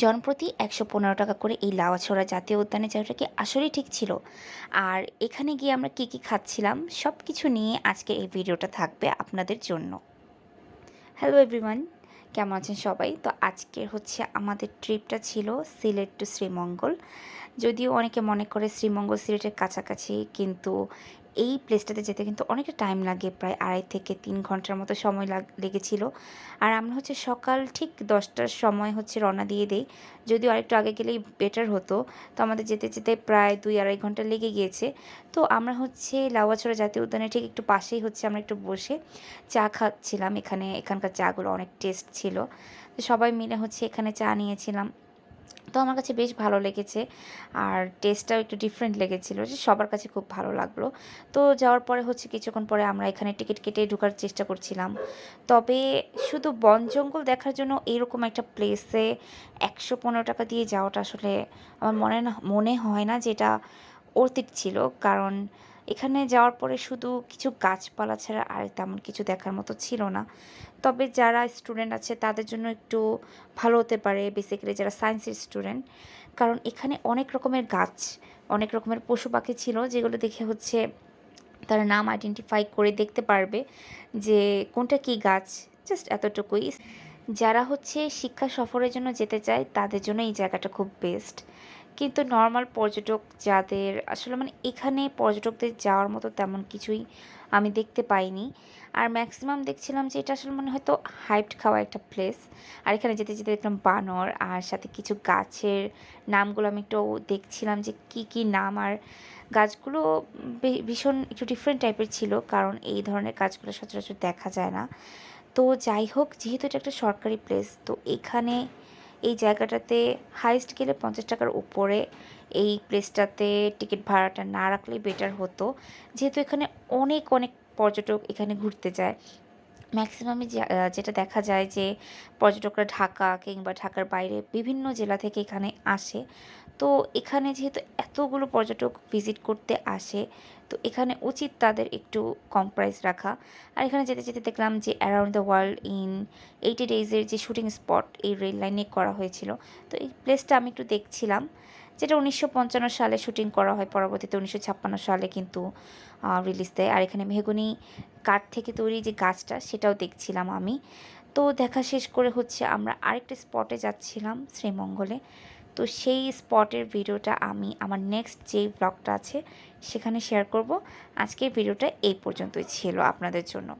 জনপ্রতি একশো পনেরো টাকা করে এই লাওয়াছড়া জাতীয় উদ্যানে যাওয়াটা কি আসলেই ঠিক ছিল? আর এখানে গিয়ে আমরা কী কী খাচ্ছিলাম? সব কিছু নিয়ে আজকে এই ভিডিওটা থাকবে আপনাদের জন্য। হ্যালো এভরিওয়ান কেমন আছেন সবাই? তো আজকের হচ্ছে আমাদের ট্রিপটা ছিল সিলেট টু শ্রীমঙ্গল। যদিও অনেকে মনে করে শ্রীমঙ্গল সিলেটের কাছাকাছি, কিন্তু এই প্লেসটাতে যেতে কিন্তু অনেকটা টাইম লাগে, প্রায় আড়াই থেকে তিন ঘণ্টার মতো সময় লাগ, লেগেছিল। আর আমরা হচ্ছে সকাল ঠিক দশটার সময় হচ্ছে রওনা দিয়ে দেই। যদিও আরেকটু আগে গেলেই বেটার হতো। তো আমাদের যেতে যেতে প্রায় দুই আড়াই ঘণ্টা লেগে গিয়েছে। তো আমরা হচ্ছে লাউয়াছড়া জাতীয় উদ্যানের ঠিক একটু পাশেই হচ্ছে আমরা একটু বসে চা খাচ্ছিলাম। এখানে এখানকার চাগুলো অনেক টেস্ট ছিল। তো সবাই মিলে হচ্ছে এখানে চা নিয়েছিলাম। তো আমার কাছে বেশ ভালো লেগেছে। আর টেস্টটাও একটু ডিফারেন্ট লেগেছিল, যে সবার কাছে খুব ভালো লাগল। তো যাওয়ার পরে হচ্ছে কিছুক্ষণ পরে আমরা এখানে টিকিট কেটে ঢোকার চেষ্টা করছিলাম। তবে শুধু বন জঙ্গল দেখার জন্য এরকম একটা প্লেসে একশো পনেরো টাকা দিয়ে যাওয়াটা আসলে আমার মনে মনে হয় না যে এটা অতীত ছিল। কারণ এখানে যাওয়ার পরে শুধু কিছু গাছপালা ছাড়া আর তেমন কিছু দেখার মতো ছিল না। তবে যারা স্টুডেন্ট আছে তাদের জন্য একটু ভালো হতে পারে বেসিক্যালি যারা সায়েন্সের স্টুডেন্ট। কারণ এখানে অনেক রকমের গাছ, অনেক রকমের পশু পাখি ছিল যেগুলো দেখে হচ্ছে তারা নাম আইডেন্টিফাই করে দেখতে পারবে যে কোনটা কী গাছ জাস্ট এতটুকুই। যারা হচ্ছে শিক্ষা সফরের জন্য যেতে চায় তাদের জন্য এই জায়গাটা খুব বেস্ট কিন্তু নর্মাল পর্যটক যাদের, আসলে মানে এখানে পর্যটকদের যাওয়ার মতো তেমন কিছুই আমি দেখতে পাইনি। আর ম্যাক্সিমাম দেখছিলাম যে এটা আসলে মনে হয়তো হাইপড খাওয়া একটা প্লেস আর এখানে যেতে যেতে দেখলাম বানর, আর সাথে কিছু গাছের নামগুলো আমি একটু দেখছিলাম যে কি কি নাম। আর গাছগুলো ভীষণ একটু ডিফারেন্ট টাইপের ছিল, কারণ এই ধরনের গাছগুলো সচরাচর দেখা যায় না। তো যাই হোক, যেহেতু এটা একটা সরকারি প্লেস তো এখানে জায়গাটাতে হাইস্ট গেলে পঞ্চাশ টাকার উপরে এই প্লেসটাতে টিকিট ভাড়াটা না রাখলেই বেটার হতো। যেহেতু এখানে অনেক অনেক পর্যটক এখানে ঘুরতে যায়। ম্যাক্সিমামই যেটা দেখা যায় যে, পর্যটকরা ঢাকা কিংবা ঢাকার বাইরে বিভিন্ন জেলা থেকে এখানে আসে। তো এখানে যেহেতু এতগুলো পর্যটক ভিজিট করতে আসে, তো এখানে উচিত তাদের একটু কম প্রাইস রাখা। আর এখানে যেতে যেতে দেখলাম যে around the world in eighty ডেইজের যে শুটিং স্পট এই রেল লাইনে করা হয়েছিল। তো এই প্লেসটা আমি একটু দেখছিলাম। যেটা উনিশশো পঞ্চান্ন সালে শুটিং করা হয়, পরবর্তীতে উনিশশো ছাপ্পান্ন সালে কিন্তু রিলিজ দেয়। আর এখানে মেহগুনি কাঠ থেকে তৈরি যে গাছটা, সেটাও দেখছিলাম আমি। তো দেখা শেষ করে হচ্ছে আমরা আরেকটা স্পটে যাচ্ছিলাম শ্রীমঙ্গলে। তো সেই স্পটের ভিডিওটা আমি, আমার নেক্সট যে ব্লগটা আছে, সেখানে শেয়ার করব। আজকের ভিডিওটা এই পর্যন্তই ছিল আপনাদের জন্য।